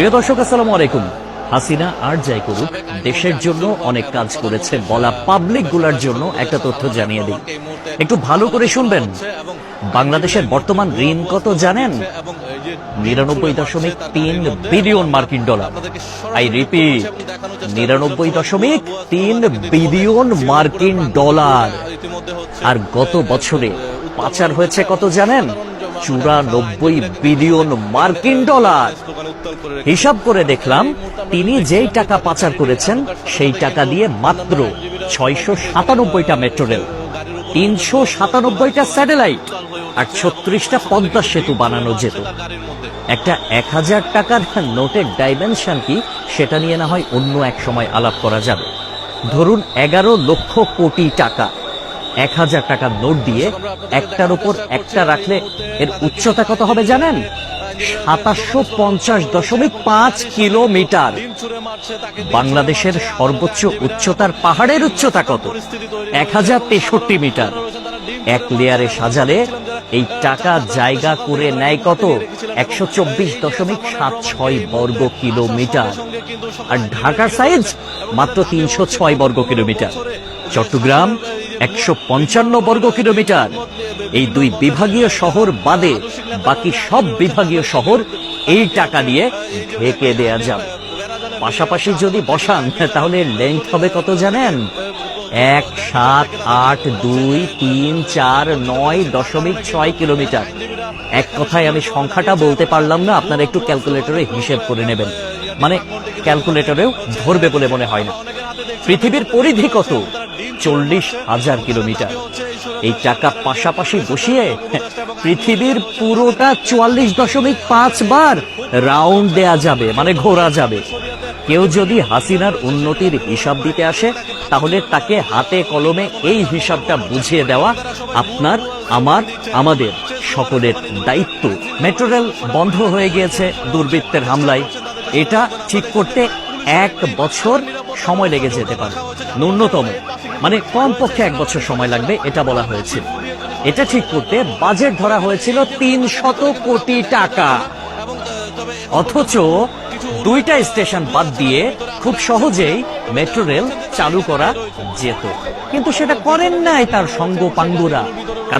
প্রিয় দর্শক, আসসালামু আলাইকুম। হাসিনা আর যাই করুক, দেশের জন্য অনেক কাজ করেছে বলা পাবলিকগুলার জন্য একটা তথ্য জানিয়ে দিই। একটু ভালো করে শুনবেন। বাংলাদেশের বর্তমান ঋণ কত জানেন? নিরানব্বই দশমিক তিন বিলিয়ন মার্কিন ডলার। আই রিপিট, নিরানব্বই দশমিক তিন বিলিয়ন মার্কিন ডলার। আর গত বছরে পাচার হয়েছে কত জানেন? চুরানব্বই বিলিয়ন মার্কিন ডলার। হিসাব করে দেখলাম, তিনি যেই টাকা পাচার করেছেন, সেই টাকা দিয়ে মাত্র ছয়শো সাতানব্বইটা মেট্রো রেল তিনশো সাতানব্বইটা স্যাটেলাইট আর ছত্রিশটা পদ্মা সেতু বানানো যেত। একটা এক হাজার টাকার নোটের ডাইমেনশন কি, সেটা নিয়ে না হয় অন্য এক সময় আলাপ করা যাবে। ধরুন এগারো লক্ষ কোটি টাকা। এক হাজার টাকার নোট দিয়ে একটার উপর একটা রাখলে এর উচ্চতা কত হবে জানেন? সাতাশশো পঞ্চাশ দশমিক পাঁচ কিলোমিটার। বাংলাদেশের সর্বোচ্চ উচ্চতার পাহাড়ের উচ্চতা কত? এক হাজার তেষট্টি মিটার। এক লেয়ারে সাজালে এই টাকা জায়গা করে নেয় কত? একশো চব্বিশ দশমিক সাত ছয় বর্গ কিলোমিটার। আর ঢাকার সাইজ মাত্র তিনশো ছয় বর্গ কিলোমিটার। চট্টগ্রাম একশো পঞ্চান্ন বর্গ কিলোমিটার এই দুই বিভাগীয় শহর বাদে বাকি সব বিভাগীয় শহর এই টাকা দিয়ে ঢেকে দেয়া যাবে। পাশাপাশি যদি বসান, তাহলে লেন্থ হবে কত জানেন? এক, সাত, আট, দুই, তিন, চার, নয়, দশমিক ছয় কিলোমিটার। এক কথায় আমি সংখ্যাটা বলতে পারলাম না, আপনারা একটু ক্যালকুলেটরে হিসেব করে নেবেন। মানে ক্যালকুলেটরেও ধরবে বলে মনে হয় না। পৃথিবীর পরিধি কত? চল্লিশ হাজার কিলোমিটার। এই টাকা পাশাপাশি বসিয়ে পৃথিবীর পুরোটা চুয়াল্লিশ দশমিক পাঁচ বার রাউন্ড দেয়া যাবে মানে ঘোরা যাবে। কেউ যদি হাসিনার উন্নতির হিসাব দিতে আসে, তাহলে তাকে হাতে কলমে এই হিসাবটা বুঝিয়ে দেওয়া আপনার, আমার, আমাদের সকলের দায়িত্ব। মেট্রো রেল বন্ধ হয়ে গিয়েছে দুর্বৃত্তের হামলায়। এটা ঠিক করতে এক বছর সময় লেগে যেতে পারে। ন্যূনতম মানে কমপক্ষে এক বছর সময় লাগবে, এটা বলা হয়েছিল এটা ঠিক করতে বাজেট ধরা হয়েছিল তিন শত কোটি টাকা। অথচ দুইটা স্টেশন বাদ দিয়ে খুব সহজেই মেট্রো রেল চালু করা যেত। কিন্তু সেটা করেন নাই তার সঙ্গ পাঙ্গুরা